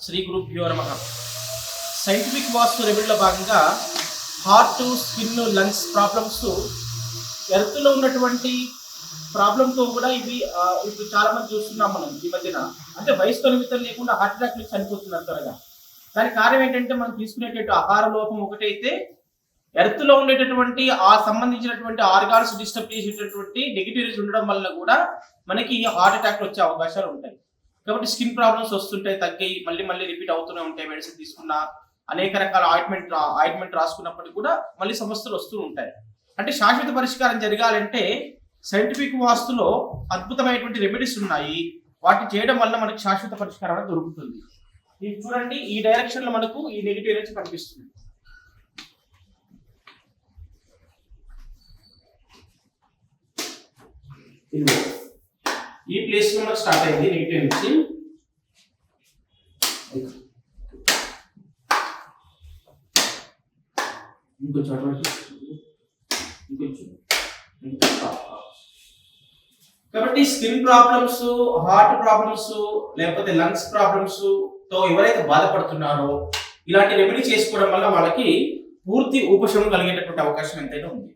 శ్రీ గురుభ్యో నమ. సైంటిఫిక్ వాస్తు రెమెడీలో భాగంగా హార్ట్ స్కిన్ లంగ్స్ ప్రాబ్లమ్స్ ఎర్త్లో ఉన్నటువంటి ప్రాబ్లంతో కూడా ఇవి ఇప్పుడు చాలా మంది చూస్తున్నాం మనం ఈ మధ్యన. అంటే వయసుతో నిమిత్తం లేకుండా హార్ట్ అటాక్ నుంచి చనిపోతున్నారు త్వరగా. దానికి కారణం ఏంటంటే మనం తీసుకునేటట్టు ఆహార లోపం ఒకటైతే ఎర్త్లో ఉండేటటువంటి ఆ సంబంధించినటువంటి ఆర్గాన్స్ డిస్టర్బ్ చేసేటటువంటి నెగిటివిటీస్ ఉండడం వల్ల కూడా మనకి హార్ట్ అటాక్లు వచ్చే అవకాశాలు ఉంటాయి. కాబట్టి స్కిన్ ప్రాబ్లమ్స్ వస్తుంటాయి తగ్గాయి మళ్ళీ మళ్ళీ రిపీట్ అవుతూనే ఉంటాయి మెడిసిన్ తీసుకున్నా. అనేక రకాల ఆయింట్మెంట్ ఆయింట్మెంట్ రాసుకున్నప్పటికీ కూడా మళ్ళీ సమస్యలు వస్తూ ఉంటాయి. అంటే శాశ్వత పరిష్కారం జరగాలంటే సైంటిఫిక్ వాస్తులో అద్భుతమైనటువంటి రెమెడీస్ ఉన్నాయి. వాటిని చేయడం వల్ల మనకి శాశ్వత పరిష్కారం దొరుకుతుంది. ఇది చూడండి ఈ డైరెక్షన్లో మనకు ఈ నెగిటివ్ ఎనర్జీ కనిపిస్తుంది. ఇదిగో. ఈ ప్లేస్లో మనకు స్టార్ట్ అయింది నెగిటివ్ నుంచి ఇంకొంచెం ఇంకొంచెం. కాబట్టి స్కిన్ ప్రాబ్లమ్స్ హార్ట్ ప్రాబ్లమ్స్ లేకపోతే లంగ్స్ ప్రాబ్లమ్స్తో ఎవరైతే బాధపడుతున్నారో ఇలాంటి రెమెడీ చేసుకోవడం వల్ల వాళ్ళకి పూర్తి ఉపశమనం కలిగేటటువంటి అవకాశం ఎంతైనా ఉంది